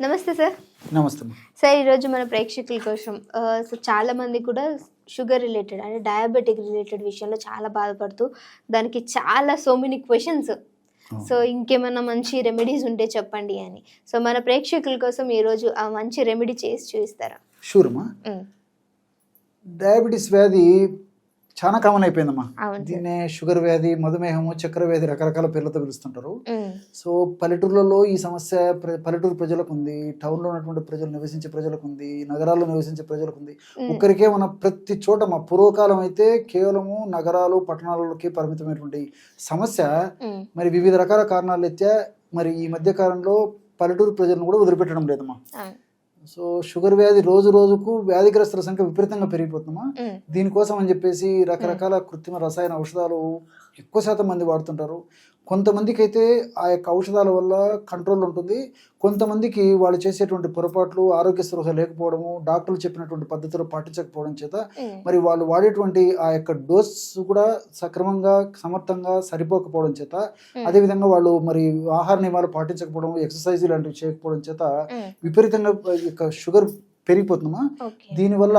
నమస్తే సార్. నమస్తే. సార్ ఈరోజు మన ప్రేక్షకుల కోసం సో చాలా మంది కూడా షుగర్ రిలేటెడ్ అంటే డయాబెటిక్ రిలేటెడ్ విషయంలో చాలా బాధపడుతూ దానికి చాలా సో మెనీ క్వశ్చన్స్. సో ఇంకేమైనా మంచి రెమెడీస్ ఉంటే చెప్పండి అని. సో మన ప్రేక్షకుల కోసం ఈరోజు ఆ మంచి రెమెడీ చేసి చూపిస్తారా? షూర్ అమ్మా. ఉమ్, డయాబెటీస్ వ్యాధి చాలా కామన్ అయిపోయిందమ్మా. దీన్నే షుగర్ వ్యాధి మధుమేహము చక్కెర వ్యాధి రకరకాల పేర్లతో పిలుస్తుంటారు. సో పల్లెటూర్లలో ఈ సమస్య పల్లెటూరు ప్రజలకు ఉంది టౌన్లో ఉన్నటువంటి ప్రజలు నివసించే ప్రజలకు ఉంది నగరాల్లో నివసించే ప్రజలకు ఉంది ఒక్కరికే మన ప్రతి చోట మా పూర్వకాలం అయితే కేవలము నగరాలు పట్టణాలకి పరిమితమైనటువంటి సమస్య. మరి వివిధ రకాల కారణాల ఎత్తే మరి ఈ మధ్య కాలంలో పల్లెటూరు ప్రజలను కూడా వదిలిపెట్టడం లేదమ్మా. సో షుగర్ వ్యాధి రోజు రోజుకు వ్యాధిగ్రస్తుల సంఖ్య విపరీతంగా పెరిగిపోతుందమ్మా. ఉమ్, దీనికోసం అని చెప్పేసి రకరకాల కృత్రిమ రసాయన ఔషధాలు ఎక్కువ శాతం మంది వాడుతుంటారు. కొంతమందికి అయితే ఆ యొక్క ఔషధాల వల్ల కంట్రోల్ ఉంటుంది. కొంతమందికి వాళ్ళు చేసేటువంటి పొరపాట్లు ఆరోగ్య స్పృహ లేకపోవడము డాక్టర్లు చెప్పినటువంటి పద్ధతులు పాటించకపోవడం చేత మరి వాళ్ళు వాడేటువంటి ఆ యొక్క డోస్ కూడా సక్రమంగా సమర్థంగా సరిపోకపోవడం చేత అదేవిధంగా వాళ్ళు మరి ఆహార నియమాలు పాటించకపోవడం ఎక్సర్సైజ్ లాంటివి చేయకపోవడం చేత విపరీతంగా షుగర్ పెరిగిపోతుందమ్మా. దీనివల్ల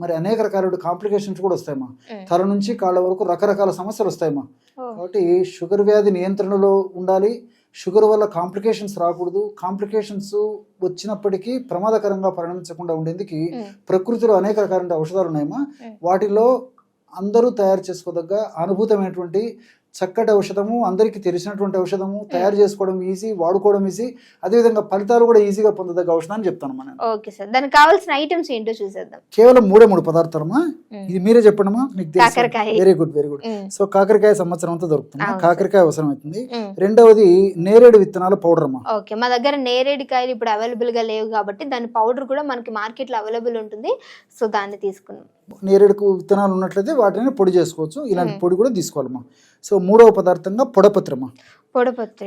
మరి అనేక రకాల కాంప్లికేషన్స్ కూడా వస్తాయమ్మా. తల నుంచి కాళ్ళ వరకు రకరకాల సమస్యలు వస్తాయమ్మా. కాబట్టి షుగర్ వ్యాధి నియంత్రణలో ఉండాలి. షుగర్ వల్ల కాంప్లికేషన్స్ రాకూడదు. కాంప్లికేషన్స్ వచ్చినప్పటికీ ప్రమాదకరంగా పరిణమించకుండా ఉండేందుకు ప్రకృతిలో అనేక రకాల ఔషధాలు ఉన్నాయమ్మా. వాటిలో అందరూ తయారు చేసుకోదగ్గ అనుభూతమైనటువంటి చక్కటి ఔషధము అందరికీ తెలిసినటువంటి ఔషధము తయారు చేసుకోవడం ఈజీ వాడుకోవడం ఈజీ అదేవిధంగా ఫలితాలు కూడా ఈజీగా పొందదగ్గ ఔషధం అని చెప్తాను నేను ఓకే సార్ దానికి కావాల్సిన ఐటమ్స్ ఏంటో చూసేద్దాం. కేవలం మూడే మూడు పదార్థాలమ్మా? ఉమ్, ఇది మీరే చెప్పండమ్మా? మీకు కాకరకాయ. Very good very good so కాకరకాయ సంవత్సరం అంతా దొరుకుతుంది? కాకరకాయ అవసరం అవుతుంది ఉమ్. రెండవది నేరేడు విత్తనాల పౌడర్ అమ్మా. ఓకే మా దగ్గర నేరేడికాయలు ఇప్పుడు అవైలబుల్గా లేవు కాబట్టి దాని పౌడర్ కూడా మనకి మార్కెట్లో అవైలబుల్ ఉంటుంది. సో దాన్ని తీసుకున్నాం నేరేడుకు విత్తనాలు ఉన్నట్లయితే వాటిని పొడి చేసుకోవచ్చు. ఇలాంటి. పొడి కూడా తీసుకోవాలమ్మా. సో మూడవ పదార్థంగా పొడపత్రి. అమ్మా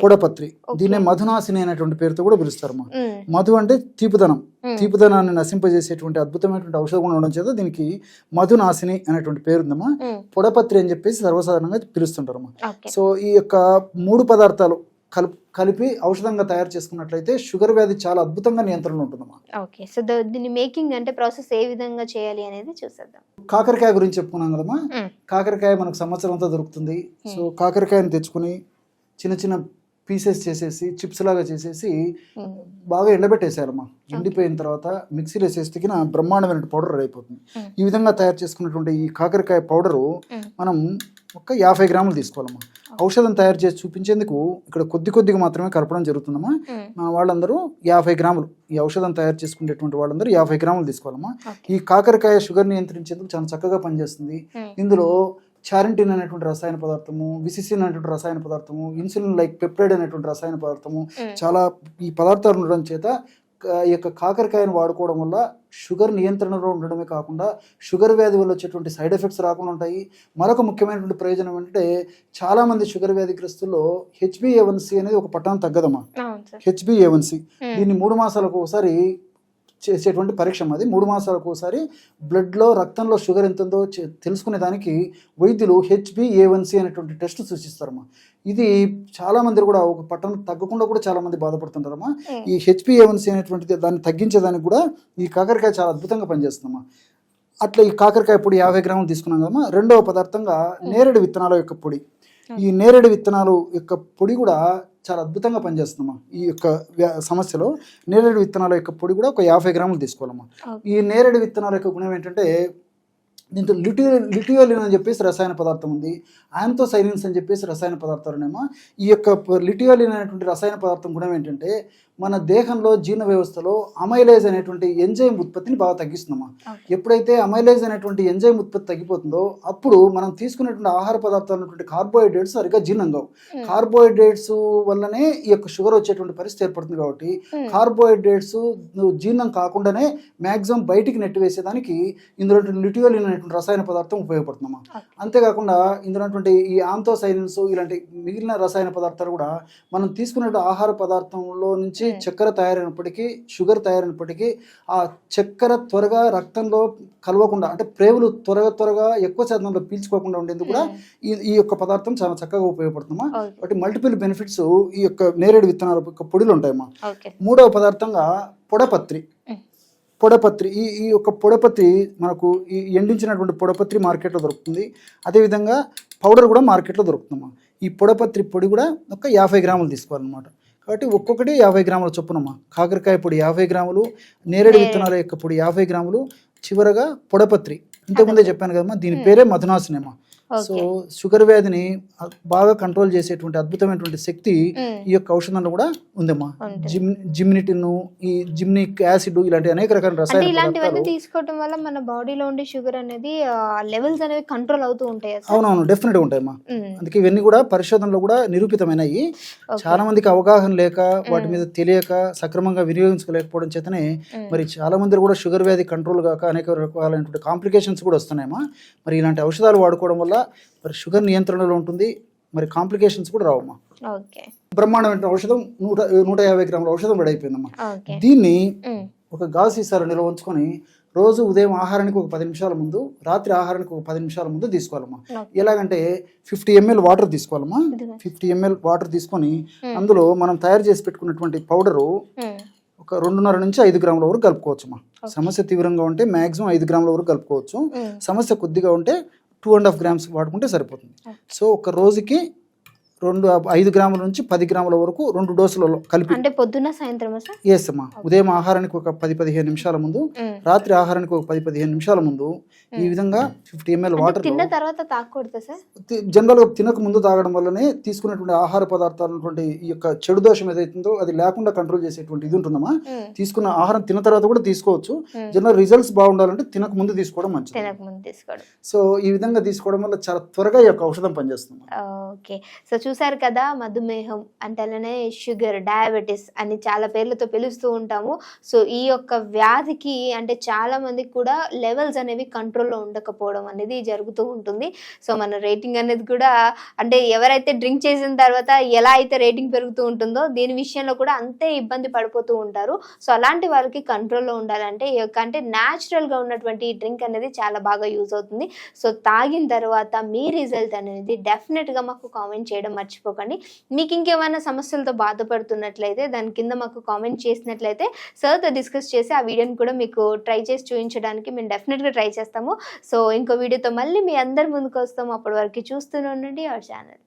పొడపత్రి. దీన్నే మధునాశిని అనేటువంటి పేరుతో కూడా పిలుస్తారమ్మా. మధు అంటే తీపిదనం. తీపిదనాన్ని నశింపజేసేటువంటి అద్భుతమైనటువంటి ఔషధం గుణం ఉండడం చేత దీనికి మధునాశిని అనేటువంటి పేరు ఉందమ్మా. పొడపత్రి అని చెప్పేసి సర్వసాధారణంగా పిలుస్తుంటారమ్మా. సో ఈ యొక్క మూడు పదార్థాలు కలుపు కలిపి ఔషధంగా తయారు చేసుకున్నట్లయితే షుగర్ వ్యాధి చాలా అద్భుతంగా నియంత్రణలో ఉంటుందమ్మా. ఓకే. సో దీన్ని మేకింగ్ అంటే ప్రాసెస్ ఏ విధంగా చేయాలి అనేది చూసేద్దాం. కాకరకాయ గురించి చెప్పుకున్నాం కదమ్మా. కాకరకాయ మనకు సంవత్సరం అంతా దొరుకుతుంది. సో కాకరకాయని తెచ్చుకుని చిన్న చిన్న పీసెస్ చేసేసి చిప్స్ లాగా చేసేసి బాగా ఎండబెట్టేసేయాలమ్మా. ఎండిపోయిన తర్వాత మిక్సీలో వేసేసి తికిన బ్రహ్మాండమైన పౌడర్ అయిపోతుంది. ఈ విధంగా తయారు చేసుకున్నటువంటి ఈ కాకరకాయ పౌడరు. మనం ఒక యాభై గ్రాములు తీసుకోవాలమ్మా. ఔషధం తయారు చేసి చూపించేందుకు ఇక్కడ కొద్ది కొద్దిగా మాత్రమే కలపడం జరుగుతుందమ్మా. వాళ్ళందరూ యాభై గ్రాములు ఈ ఔషధం తయారు చేసుకునేటువంటి వాళ్ళందరూ యాభై గ్రాములు తీసుకోవాలమ్మా. ఈ కాకరకాయ షుగర్ నియంత్రించేందుకు చాలా చక్కగా పనిచేస్తుంది. ఇందులో చారింటిన్ అనేటువంటి రసాయన పదార్థము విసిసిన్ అనేటువంటి రసాయన పదార్థము ఇన్సులిన్ లైక్ పెప్టైడ్ అనేటువంటి రసాయన పదార్థము చాలా ఈ పదార్థాలు ఉండడం చేత ఈ యొక్క కాకరకాయను వాడుకోవడం వల్ల షుగర్ నియంత్రణలో ఉండడమే కాకుండా షుగర్ వ్యాధి వల్ల వచ్చేటువంటి సైడ్ ఎఫెక్ట్స్ రాకుండా ఉంటాయి. మరొక ముఖ్యమైనటువంటి ప్రయోజనం ఏంటంటే చాలామంది షుగర్ వ్యాధిగ్రస్తుల్లో హెచ్బిఏవన్సి అనేది ఒక పట్టణం తగ్గదమ్మా. హెచ్బిఏవన్సి దీన్ని మూడు మాసాలకు ఒకసారి చేసేటువంటి పరీక్ష అది మూడు మాసాలకు ఒకసారి బ్లడ్లో రక్తంలో షుగర్ ఎంత ఉందో తెలుసుకునే దానికి వైద్యులు హెచ్బిఏవన్సి అనేటువంటి టెస్ట్ సూచిస్తారమ్మా ఇది చాలా మంది కూడా ఒక పట్టణం తగ్గకుండా కూడా చాలా మంది బాధపడుతుంటారమ్మా ఈ హెచ్బిఏవన్సి అనేటువంటిది దాన్ని తగ్గించేదానికి కూడా ఈ కాకరకాయ చాలా అద్భుతంగా పనిచేస్తుందమ్మా అట్లా ఈ కాకరకాయ పొడి యాభై గ్రాములు తీసుకున్నాం కదమ్మా రెండవ పదార్థంగా నేరేడు విత్తనాల యొక్క పొడి. ఈ నేరేడు విత్తనాలు యొక్క పొడి కూడా చాలా అద్భుతంగా పనిచేస్తుందమ్మా ఈ యొక్క సమస్యలో నేరేడు విత్తనాల యొక్క పొడి కూడా ఒక యాభై గ్రాములు తీసుకోవాలమ్మా. ఈ నేరేడు విత్తనాల యొక్క గుణం ఏంటంటే దీంట్లో లిటియో లిటియోలిన్ అని చెప్పేసి రసాయన పదార్థం ఉంది. యాంతోసైనిన్స్ అని చెప్పేసి రసాయన పదార్థాలు ఉన్నాయమ్మా ఈ యొక్క లిటియోలిన్ అనేటువంటి రసాయన పదార్థం గుణం ఏంటంటే మన దేహంలో జీర్ణ వ్యవస్థలో అమైలేజ్ అనేటువంటి ఎంజైమ్ ఉత్పత్తిని బాగా తగ్గిస్తుందమ్మా. ఓకే. ఎప్పుడైతే అమైలేజ్ అనేటువంటి ఎంజైమ్ ఉత్పత్తి తగ్గిపోతుందో అప్పుడు మనం తీసుకునేటువంటి ఆహార పదార్థాలు ఉన్నటువంటి కార్బోహైడ్రేట్స్ సరిగ్గా జీర్ణం కావు. కార్బోహైడ్రేట్స్ వల్లనే ఈ యొక్క షుగర్ వచ్చేటువంటి పరిస్థితి ఏర్పడుతుంది కాబట్టి కార్బోహైడ్రేట్స్ జీర్ణం కాకుండానే మ్యాక్సిమం బయటికి నెట్టివేసేదానికి ఇందులో లిటియోలిన్ అనేటువంటి రసాయన పదార్థం ఉపయోగపడుతుందమ్మా. అంతేకాకుండా ఇందులో ఉన్నటువంటి ఈ ఆంతోసైనిన్స్ ఇలాంటి మిగిలిన రసాయన పదార్థాలు కూడా మనం తీసుకునే ఆహార పదార్థంలో నుంచి చక్కెర తయారైనప్పటికీ షుగర్ తయారైనప్పటికీ ఆ చక్కెర త్వరగా రక్తంలో కలవకుండా అంటే ప్రేవులు త్వరగా త్వరగా ఎక్కువ శాతంలో పీల్చుకోకుండా ఉండేందుకు కూడా ఈ ఈ యొక్క పదార్థం చాలా చక్కగా ఉపయోగపడుతుందమ్మా. వాటి మల్టిపుల్ బెనిఫిట్స్ ఈ యొక్క నేరేడు విత్తనాల యొక్క పొడిలో ఉంటాయమ్మా. మూడవ పదార్థంగా పొడపత్రి. పొడపత్రి ఈ ఈ యొక్క పొడపత్రి మనకు ఈ ఎండించినటువంటి పొడపత్రి మార్కెట్లో దొరుకుతుంది. అదేవిధంగా పౌడర్ కూడా మార్కెట్లో దొరుకుతుందమ్మా. ఈ పొడపత్రి పొడి కూడా ఒక యాభై గ్రాములు తీసుకోవాలన్నమాట. కాబట్టి ఒక్కొక్కటి యాభై గ్రాముల చొప్పునమ్మా. కాకరకాయ పొడి యాభై గ్రాములు నేరేడు విత్తనాల యొక్క పొడి యాభై గ్రాములు చివరగా పొడపత్రి. ఇంతకుముందే చెప్పాను కదమ్మా దీని పేరే మధునాసినేమా. సో షుగర్ వ్యాధిని బాగా కంట్రోల్ చేసేటువంటి అద్భుతమైనటువంటి శక్తి. ఈ యొక్క ఔషధంలో కూడా ఉందమ్మా. జిమ్ జిమ్నిటిన్ ఈ జిమ్నిక్ యాసిడ్ ఇలాంటి అనేక రకాల రసాయన ఇలాంటివన్నీ తీసుకోవటం వల్ల మన బాడీలో ఉండే షుగర్ అనేది లెవెల్స్ అనేవి కంట్రోల్ అవుతూ ఉంటాయి అవునవును డెఫినెట్ ఉంటాయమ్మా. అందుకే ఇవన్నీ కూడా పరిశోధనలో కూడా నిరూపితమైనవి. చాలా మందికి అవగాహన లేక వాటి మీద తెలియక సక్రమంగా వినియోగించుకోలేకపోవడం చేతనే. మరి చాలా మంది కూడా షుగర్ వ్యాధి కంట్రోల్ కాక అనేక రకాలైనటువంటి కాంప్లికేషన్స్ కూడా వస్తున్నాయమ్మా మరి ఇలాంటి ఔషధాలు వాడుకోవడం వల్ల మరి షుగర్ నియంత్రణలో ఉంటుంది మరి కాంప్లికేషన్స్ కూడా రావమ్మా ఓకే బ్రహ్మాండమైన ఔషధం నూట నూట యాభై గ్రాముల ఔషధం రెడీ అయిపోయిందమ్మా ఓకే దీన్ని. ఒక గాజు సీసాలో నిల్వ ఉంచుకొని రోజు ఉదయం ఆహారానికి ఒక పది నిమిషాల ముందు రాత్రి ఆహారానికి ఒక పది నిమిషాల ముందు తీసుకోవాలమ్మా. ఎలాగంటే ఫిఫ్టీ ఎంఎల్ వాటర్ తీసుకోవాలమ్మా. ఫిఫ్టీ ఎంఎల్ వాటర్ తీసుకొని. అందులో మనం తయారు చేసి పెట్టుకున్నటువంటి పౌడరు. ఒక రెండున్నర నుంచి ఐదు గ్రాముల వరకు కలుపుకోవచ్చమ్మా సమస్య తీవ్రంగా ఉంటే మాక్సిమం ఐదు గ్రాముల వరకు కలుపుకోవచ్చు. సమస్య కొద్దిగా ఉంటే టూ అండ్ హాఫ్ గ్రామ్స్ వాడుకుంటే సరిపోతుంది. సో ఒక రోజుకి రెండు ఐదు గ్రాముల నుంచి పది గ్రాముల వరకు రెండు డోసులలో కలిపి అంటే పొద్దున్న సాయంత్రమా సార్? వేస్తామా ఉదయం ఆహారానికి ఒక పది పదిహేను నిమిషాల ముందు. రాత్రి ఆహారానికి ఒక పది పదిహేను నిమిషాల ముందు ఈ విధంగా ఫిఫ్టీ ఎంఎల్ వాటర్ తిన్న తర్వాత తాగకూడదా సార్? జనరల్గా తినక ముందు తాగడం వల్లనే తీసుకున్నటువంటి ఆహార పదార్థాలు ఉన్నటువంటి ఈ యొక్క చెడు దోషం ఏదైతుందో అది లేకుండా కంట్రోల్ చేసేటువంటి ఇది ఉంటుందమ్మా. తీసుకున్న ఆహారం తిన్న తర్వాత కూడా తీసుకోవచ్చు. జనరల్ రిజల్ట్స్ బాగుండాలంటే తినక ముందు తీసుకోవడం మంచిది. తినక ముందు తీసుకోవడం. సో ఈ విధంగా తీసుకోవడం వల్ల చాలా త్వరగా ఈ యొక్క ఔషధం పనిచేస్తుంది ఓకే. సో చూసారు కదా మధుమేహం అంటే అలానే షుగర్ డయాబెటీస్ అని చాలా పేర్లతో పిలుస్తూ ఉంటాము. సో ఈ యొక్క వ్యాధికి అంటే చాలా మందికి కూడా లెవెల్స్ అనేవి కంట్రోల్లో ఉండకపోవడం అనేది జరుగుతూ ఉంటుంది. సో మన రేటింగ్ అనేది కూడా అంటే ఎవరైతే డ్రింక్ చేసిన తర్వాత ఎలా అయితే రేటింగ్ పెరుగుతూ ఉంటుందో దీని విషయంలో కూడా అంతే ఇబ్బంది పడిపోతూ ఉంటారు. సో అలాంటి వాళ్ళకి కంట్రోల్లో ఉండాలంటే ఈ యొక్క అంటే న్యాచురల్గా ఉన్నటువంటి ఈ డ్రింక్ అనేది చాలా బాగా యూజ్ అవుతుంది. సో తాగిన తర్వాత మీ రిజల్ట్ అనేది డెఫినెట్గా మాకు కామెంట్ చేయడం మర్చిపోకండి. మీకు ఇంకేమైనా సమస్యలతో బాధపడుతున్నట్లయితే దాని కింద మాకు కామెంట్ చేసినట్లయితే సార్తో డిస్కస్ చేసి ఆ వీడియోని కూడా మీకు ట్రై చేసి చూపించడానికి మేము డెఫినెట్గా ట్రై చేస్తాము. సో ఇంకో వీడియోతో మళ్ళీ మీ అందరి ముందుకు వస్తాము. అప్పటి వరకు చూస్తూనే ఉండండి అవర్ ఛానల్